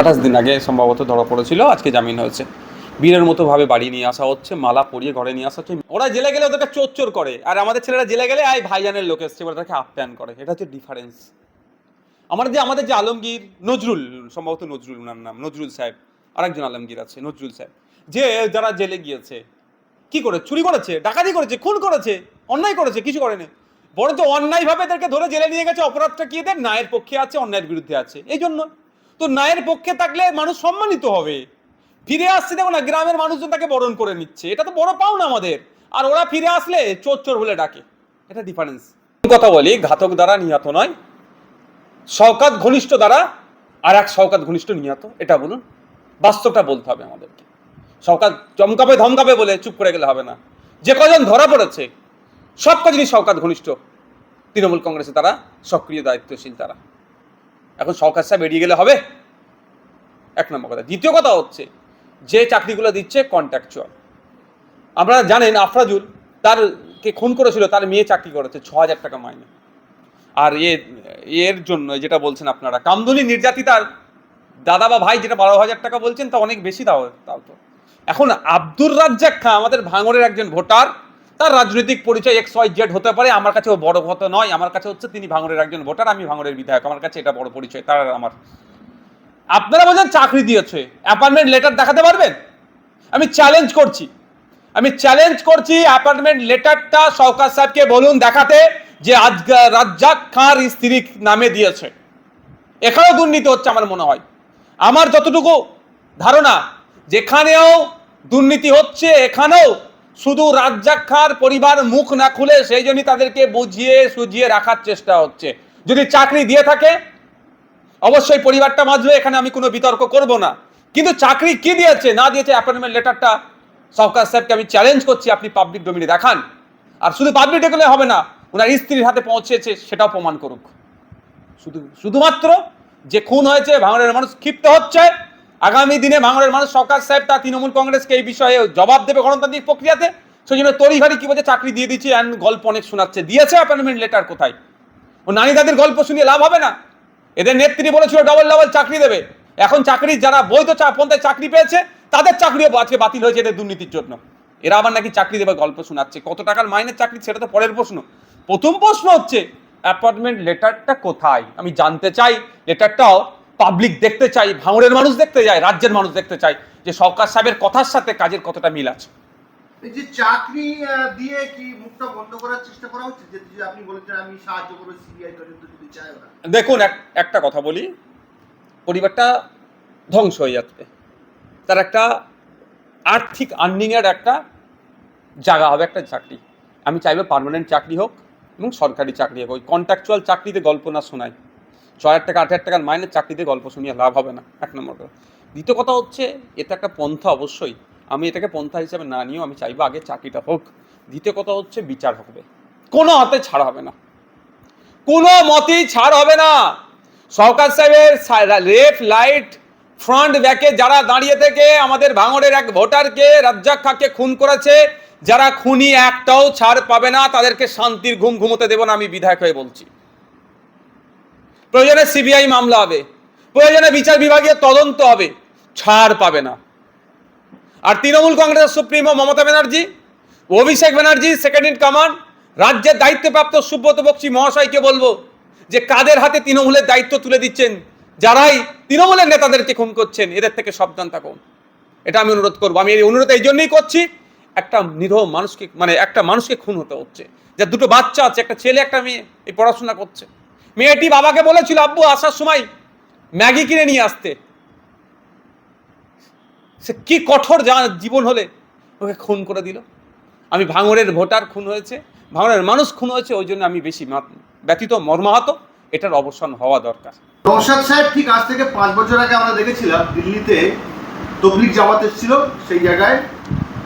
আঠাশ দিন আগে সম্ভবত ধরা পড়েছিল, আজকে জামিন হয়েছে। বীরের মতো ভাবে বাড়ি নিয়ে আসা হচ্ছে, মালা পরিয়ে ঘরে নিয়ে আসা হচ্ছে। ওরা জেলে গেলে ওদেরকে চোর চোর করে। আর আমাদের ছেলেরা জেলে গেলে আই ভাইজানের লোক এসছে ওরা তাকে আপ্যায়ন করে। এটা হচ্ছে ডিফারেন্স আমার যে, আমাদের যে আলমগীর, নজরুল, সম্ভবত নজরুল ওনার নাম, নজরুল সাহেব, আরেকজন আলমগীর আছে, নজরুল সাহেব। যে, যারা জেলে গিয়েছে, কি করে, চুরি করেছে, ডাকাতি করেছে, খুন করেছে, অন্যায় করেছে, কিছু করেনি। বরঞ্চ অন্যায়ভাবে এদেরকে ধরে জেলে নিয়ে গেছে, অপরাধটা কি এদের? ন্যায়ের পক্ষে আছে, অন্যায়ের বিরুদ্ধে আছে। এই জন্য তো ন্যায়ের পক্ষে থাকলে মানুষ সম্মানিত হবে। ফিরে আসছে দেখো না, গ্রামের মানুষজন তাকে বরণ করে নিচ্ছে। এটা তো বড় পাও না আমাদের। আর ওরা ফিরে আসলে চোর চোর বলে ডাকে। এটা ডিফারেন্স কথা বলি, ঘাতক দ্বারা নিহত নয়, শওকাত ঘনিষ্ঠ দ্বারা আর এক শওকাত ঘনিষ্ঠ নিহত। এটা বলুন, বাস্তবটা বলতে হবে আমাদেরকে। শওকাত চমকাবে, ধমকাবে বলে চুপ করে গেলে হবে না। যে কজন ধরা পড়েছে, সব কজনই শওকাত ঘনিষ্ঠ। তৃণমূল কংগ্রেসে তারা সক্রিয়, দায়িত্বশীল তারা। এখন শওকাত সাহেব এড়িয়ে গেলে হবে? এক নম্বর কথা। দ্বিতীয় কথা হচ্ছে, যে চাকরিগুলো দিচ্ছে কন্ট্রাকচুয়াল আপনারা জানেন আফরাজুল তার কে খুন করেছিল, তার মেয়ে চাকরি করেছে, ছ হাজার টাকা মাইনে। আর এ, এর জন্য যেটা বলছেন আপনারা, কামদুনি নির্যাতিতার দাদা বা ভাই যেটা বারো হাজার টাকা বলছেন, তা অনেক বেশি তাও তাও তো। এখন আব্দুর রাজ্জাক খাঁ, আমাদের ভাঙড়ের একজন ভোটার তার রাজনৈতিক পরিচয় এক্স ওয়াই জেড হতে পারে, আমার কাছে বড় কথা নয়, আমার কাছে হচ্ছে তিনি ভাঙড়ের একজন ভোটার, আমি ভাঙড়ের বিধায়ক, আমার কাছে এটা বড় পরিচয়, তার আমার। আপনারা বলছেন চাকরি দিয়েছে, অ্যাপার্টমেন্ট লেটার দেখাতে পারবেন? আমি চ্যালেঞ্জ করছি, আমি চ্যালেঞ্জ করছি অ্যাপার্টমেন্ট লেটারটা সরকার সাহেবকে বলুন দেখাতে যে আজ রাজ্জাক খাঁর স্ত্রী নামে দিয়েছে। এখানেও দুর্নীতি হচ্ছে আমার মনে হয়। আমার যতটুকু ধারণা, যেখানেও দুর্নীতি হচ্ছে, এখানেও শুধু রাজ্জাক খাঁর পরিবার মুখ না খুলে সেই জন্যই তাদেরকে বুঝিয়ে সুঝিয়ে রাখার চেষ্টা হচ্ছে। যদি চাকরি দিয়ে থাকে, অবশ্যই পরিবারটা বাঁচবে এখানে আমি কোনো বিতর্ক করব না। কিন্তু চাকরি কি দিয়েছে? না দিয়েছে অ্যাপয়েন্টমেন্ট লেটারটা। সরকার সাহেবকে আমি চ্যালেঞ্জ করছি, আপনি পাবলিক ডোমিনে দেখান। আর শুধু পাবলিক ডেকে হবে না, ওনার স্ত্রীর হাতে পৌঁছেছে, সেটাও প্রমাণ করুক। শুধু, শুধুমাত্র যে খুন হয়েছে ভাঙড়ের মানুষ ক্ষিপ্ত হচ্ছে আগামী দিনে ভাঙড়ের মানুষ সরকার সাহেব তার তৃণমূল কংগ্রেসকে এই বিষয়ে জবাব দেবে গণতান্ত্রিক প্রক্রিয়াতে। সেই জন্য তড়িঘড়ি কি বলছে, চাকরি দিয়ে দিচ্ছি অ্যান্ড গল্প অনেক শোনাচ্ছে। দিয়েছে অ্যাপয়েন্টমেন্ট লেটার কোথায়? ও নানি দাদির গল্প শুনিয়ে লাভ হবে না? এদের নেত্রী বলেছিল ডবল ডবল চাকরি দেবে। এখন চাকরি যারা বৈধ পন্থায় চাকরি পেয়েছে, তাদের চাকরিও আজকে বাতিল হয়েছে এদের দুর্নীতির জন্য। এরা আবার নাকি চাকরি দেবে, গল্প শোনাচ্ছে। কত টাকার মাইনের চাকরি? সেটা তো পরের প্রশ্ন। প্রথম প্রশ্ন হচ্ছে অ্যাপয়েন্টমেন্ট লেটারটা কোথায়? আমি জানতে চাই লেটারটাও পাবলিক দেখতে চাই ভাঙড়ের মানুষ দেখতে চায় রাজ্যের মানুষ দেখতে চাই যে সরকার সাহেবের কথার সাথে কাজের কতটা মিল আছে। যে চাকরি দিয়ে কি মুখটা বন্ধ করার চেষ্টা করা হচ্ছে? যে আপনি বলেছেন আমি সাহায্য করব সিবিআই তদন্ত যদি চায় ওরা দেখুন এক একটা কথা বলি পরিবারটা ধ্বংস হয়ে যাচ্ছে। তার একটা আর্থিক আর্নিংয়ের একটা জায়গা হবে একটা চাকরি। আমি চাইব পার্মানেন্ট চাকরি হোক এবং সরকারি চাকরি হোক। ওই কন্ট্রাকচুয়াল চাকরিতে গল্প না শোনাই। ছ হাজার টাকা, আট হাজার টাকার মাইনের চাকরিতে গল্প শুনিয়ে লাভ হবে না, এক নম্বর কথা। দ্বিতীয় কথা হচ্ছে, এটা একটা পন্থা অবশ্যই। আমি এটাকে পন্থা হিসাবে না নিয়েও আমি চাইব আগে চাকরিটা হোক। দ্বিতীয় কথা হচ্ছে, বিচার হবে। কোনো হাতে ছাড় হবে না। কোনো মতেই ছাড় হবে না। সরকার সাহেবের লেফট লাইট ফ্রন্ট ব্যাকে যারা দাঁড়িয়ে থেকে আমাদের ভাঙড়ের এক ভোটারকে রাজ্জাক খাকে খুন করেছে, যারা খুনি একটাও ছাড় পাবে না, তাদেরকে শান্তির ঘুম ঘুমোতে দেব না আমি বিধায়ক হয়ে বলছি। প্রয়োজনে সিবিআই মামলা হবে, প্রয়োজনে বিচার বিভাগীয় তদন্ত হবে, ছাড় পাবে না। আর তৃণমূল কংগ্রেসের supremo Mamata Banerjee, Abhishek Banerjee second in command রাজ্যের দায়িত্বপ্রাপ্ত সুব্রত বক্সি মহাশয়কে বলব যে কাদের হাতে তৃণমূলের দায়িত্ব তুলে দিচ্ছেন, যারাই তৃণমূলের নেতাদেরকে খুন করছেন, এদের থেকে সাবধান থাকুন। এটা আমি অনুরোধ করব। আমি এই অনুরোধ এই জন্যই করছি, একটা নিরহ মানুষকে মানে একটা মানুষকে খুন হতে হচ্ছে। যার দুটো বাচ্চা আছে, একটা ছেলে, একটা মেয়ে, এই পড়াশোনা করছে। মেয়েটি বাবাকে বলেছিল, আব্বু, আসার সময় ম্যাগি কিনে নিয়ে আসতে। সে কি কঠোর যা- জীবন হলে ওকে খুন করে দিল। আমি ভাঙরের ভোটার, খুন হয়েছে। ভাঙরের মানুষ খুন হয়েছে, ওই জন্য আমি বেশি ব্যতীত মর্মাহত। এটার অবসান হওয়া দরকার। নৌশাদ সাহেব ঠিক আজ থেকে পাঁচ বছর আগে আমরা দেখেছিলাম দিল্লিতে তবলিক জামাত এসেছিল, সেই জায়গায়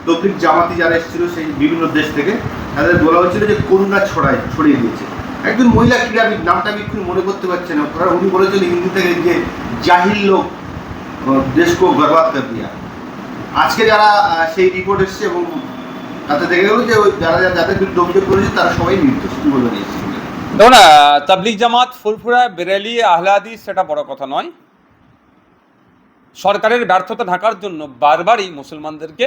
তবলিক জামাতি যারা এসেছিল, সেই বিভিন্ন দেশ থেকে, তাদের বলা হয়েছিল যে করুণা ছড়ায়, ছড়িয়ে দিয়েছে। একজন মহিলা ক্রীড়াবিদ নামটা আমি একটু মনে করতে পারছি না। ওরা উনি বলেছেন হিন্দি থেকে যে জাহিল লোক দেশকে বরবাদ কর দিয়া। আজকে যারা সেই রিপোর্ট এসছে এবং তাতে দেখা গেল যে যারা যাদের বিরুদ্ধে অভিযোগ করেছে, তারা সবাই নির্দোষ কি বলবেন এই প্রসঙ্গে? দেখো তাবলিক জামাত, ফুরফুরা, বেরেলি, আহলাদি, সেটা বড় কথা নয়। সরকারের ব্যর্থতা ঢাকার জন্য বারবারই মুসলমানদেরকে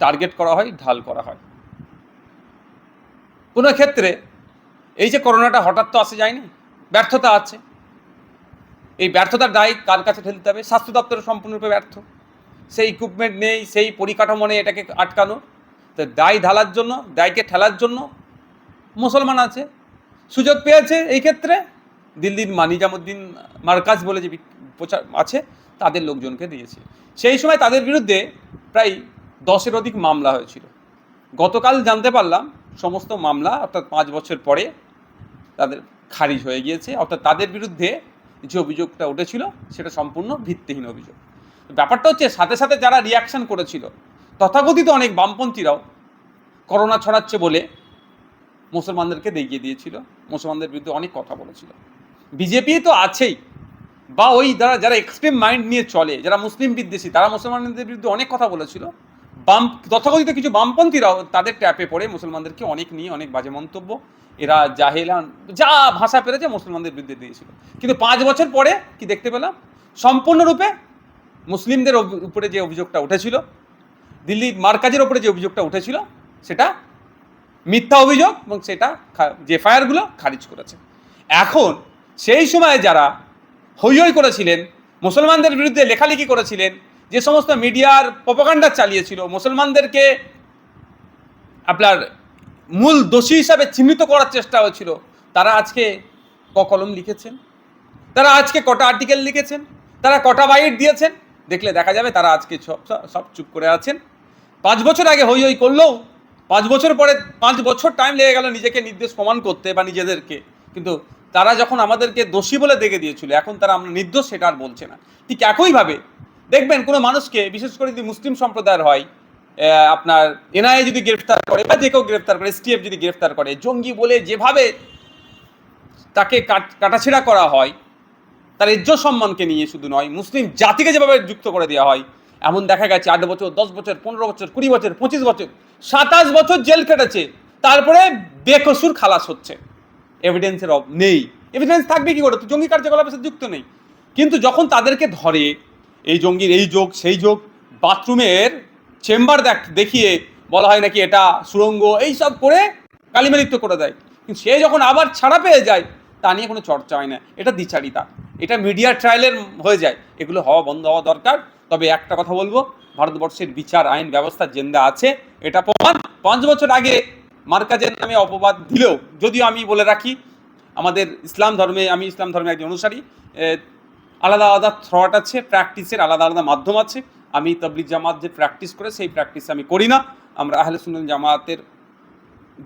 টার্গেট করা হয়, ঢাল করা হয়। কোনো ক্ষেত্রে এই যে করোনাটা হঠাৎ তো আসে যায়নি, ব্যর্থতা আছে। এই ব্যর্থতার দায় কার কাছে ঠেলতে হবে? স্বাস্থ্য দপ্তর সম্পূর্ণরূপে ব্যর্থ। সেই ইকুইপমেন্ট নেই, সেই পরিকাঠামো নেই এটাকে আটকানো। তো দায় ঢালার জন্য, দায়কে ঠেলার জন্য মুসলমান আছে। সুযোগ পেয়েছে এই ক্ষেত্রে। দিল্লির মানিজামুদ্দিন মার্কাজ বলে যে প্রচার আছে, তাদের লোকজনকে দিয়েছে। সেই সময় তাদের বিরুদ্ধে প্রায় দশের অধিক মামলা হয়েছিল। গতকাল জানতে পারলাম, সমস্ত মামলা অর্থাৎ পাঁচ বছর পরে তাদের খারিজ হয়ে গিয়েছে। অর্থাৎ তাদের বিরুদ্ধে যে অভিযোগটা উঠেছিল, সেটা সম্পূর্ণ ভিত্তিহীন অভিযোগ। ব্যাপারটা হচ্ছে, সাথে সাথে যারা রিয়াকশন করেছিল, তথাকথিত অনেক বামপন্থীরাও করোনা ছড়াচ্ছে বলে মুসলমানদেরকে দেখিয়ে দিয়েছিল। মুসলমানদের বিরুদ্ধে অনেক কথা বলেছিল। বিজেপি তো আছেই। বা ওই যারা যারা এক্সট্রিম মাইন্ড নিয়ে চলে, যারা মুসলিম বিদ্বেষী, তারা মুসলমানদের বিরুদ্ধে অনেক কথা বলেছিল। বাম, তথাকথিত কিছু বামপন্থীরাও তাদের ট্যাপে পড়ে মুসলমানদেরকে অনেক নিয়ে অনেক বাজে মন্তব্য। এরা জাহেলান, যা ভাষা পেরেছে মুসলমানদের বিরুদ্ধে দিয়েছিল। কিন্তু পাঁচ বছর পরে কি দেখতে পেলাম? সম্পূর্ণরূপে মুসলিমদের উপরে যে অভিযোগটা উঠেছিল দিল্লি মার্কাজের উপরে যে অভিযোগটা উঠেছিল, সেটা মিথ্যা অভিযোগ এবং সেটা যে এফআইআরগুলো খারিজ করেছে। এখন সেই সময়ে যারা হৈ হৈ করেছিলেন, মুসলমানদের বিরুদ্ধে লেখালেখি করেছিলেন যে সমস্ত মিডিয়ার প্রপাগান্ডা চালিয়েছিল, মুসলমানদেরকে আপনার মূল দোষী হিসাবে চিহ্নিত করার চেষ্টা হয়েছিল। তারা আজকে ক কলম লিখেছেন, তারা আজকে কটা আর্টিকেল লিখেছেন, তারা কটা বাইট দিয়েছেন, দেখলে দেখা যাবে তারা আজকে সব সব চুপ করে আছেন। পাঁচ বছর আগে হই হই করলেও পাঁচ বছর পরে পাঁচ বছর টাইম লেগে গেল নিজেকে নির্দেশ প্রমাণ করতে বা নিজেদেরকে। কিন্তু তারা যখন আমাদেরকে দোষী বলে দেখে দিয়েছিল, এখন তারা আমরা নির্দোষ সেটা আর বলছে না। ঠিক একইভাবে দেখবেন কোনো মানুষকে, বিশেষ করে যদি মুসলিম সম্প্রদায়ের হয় আপনার এনআইএ যদি গ্রেফতার করে বা যে কেউ গ্রেফতার করে, এসটিএফ যদি গ্রেফতার করে, জঙ্গি বলে যেভাবে তাকে কাট- কাটাছেড়া করা হয়, তার ইজ্জত সম্মানকে নিয়ে শুধু নয়, মুসলিম জাতিকে যেভাবে যুক্ত করে দেওয়া হয়, এমন দেখা গেছে আট বছর, দশ বছর, পনেরো বছর, কুড়ি বছর, পঁচিশ বছর, সাতাশ বছর জেল কেটেছে তারপরে বেকসুর খালাস হচ্ছে। এভিডেন্সের নেই। এভিডেন্স থাকবে কি করে? তো জঙ্গি কার্যকলাপের সাথে যুক্ত নেই। কিন্তু যখন তাদেরকে ধরে এই জঙ্গির এই যোগ, সেই যোগ, বাথরুমের চেম্বার দেখ, দেখিয়ে বলা হয় নাকি এটা সুড়ঙ্গ এই সব করে কালিমালিপ্ত করে দেয়। কিন্তু সে যখন আবার ছাড়া পেয়ে যায়, তা নিয়ে কোনো চর্চা হয় না। এটা দ্বিচারিতা। এটা মিডিয়া ট্রায়ালের হয়ে যায়। এগুলো হওয়া বন্ধ হওয়া দরকার। তবে একটা কথা বলব, ভারতবর্ষের বিচার আইন ব্যবস্থা জেন্দা আছে। এটা প্রমাণ। পাঁচ বছর আগে মার্কাজের নামে অপবাদ দিলেও, যদিও আমি বলে রাখি, আমাদের ইসলাম ধর্মে, আমি ইসলাম ধর্মের একজন অনুসারী আলাদা আলাদা থ্রট আছে প্র্যাকটিসের আলাদা আলাদা মাধ্যম আছে। আমি তবলিক জামাত যে প্র্যাকটিস করে, সেই প্র্যাকটিস আমি করি না। আমরা আহলে সুন্নাত জামাতের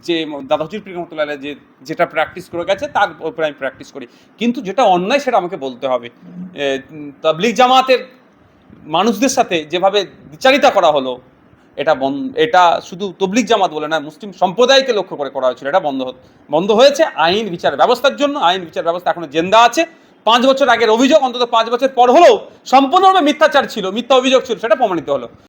যে দাদা হজির রহমতুল্লাহ আলাইহ যে, যেটা প্র্যাকটিস করে গেছে, তার উপরে আমি প্র্যাকটিস করি। কিন্তু যেটা অন্যায়, সেটা আমাকে বলতে হবে। তাবলিগ জামাতের মানুষদের সাথে যেভাবে বিচারিতা করা হলো, এটা এটা শুধু তবলিগ জামাত বলে না, মুসলিম সম্প্রদায়কে লক্ষ্য করে করা হয়েছিল। এটা বন্ধ বন্ধ হয়েছে। আইন বিচার ব্যবস্থার জন্য, আইন বিচার ব্যবস্থা এখনও জেন্দা আছে। পাঁচ বছর আগের অভিযোগ, অন্তত পাঁচ বছর পর হলেও সম্পূর্ণভাবে মিথ্যাচার ছিল, মিথ্যা অভিযোগ ছিল, সেটা প্রমাণিত হলো।